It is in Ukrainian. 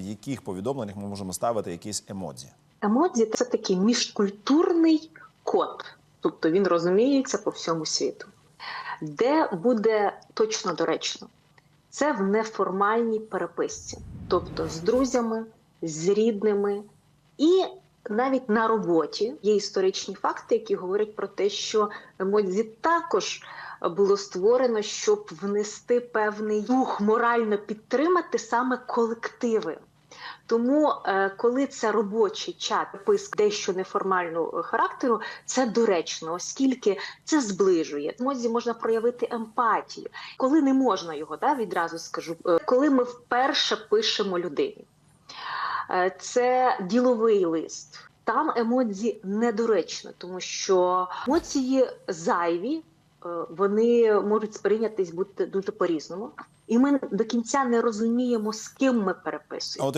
В яких повідомленнях ми можемо ставити якісь емодзі? Емодзі це такий міжкультурний код, тобто він розуміється по всьому світу. Де буде точно доречно? Це в неформальній переписці, тобто з друзями, з рідними, і навіть на роботі є історичні факти, які говорять про те, що емодзі також було створено, щоб внести певний дух, морально підтримати саме колективи. Тому, е, коли це робочий чат, писк дещо неформального характеру, це доречно, оскільки це зближує. Мозі можна проявити емпатію, коли не можна його, да, відразу скажу, е, коли ми вперше пишемо людині. Е, Це діловий лист. Там емодзі недоречно, тому що емоції зайві, вони можуть сприйнятись бути дуже по-різному. І ми до кінця не розуміємо, з ким ми переписуємо.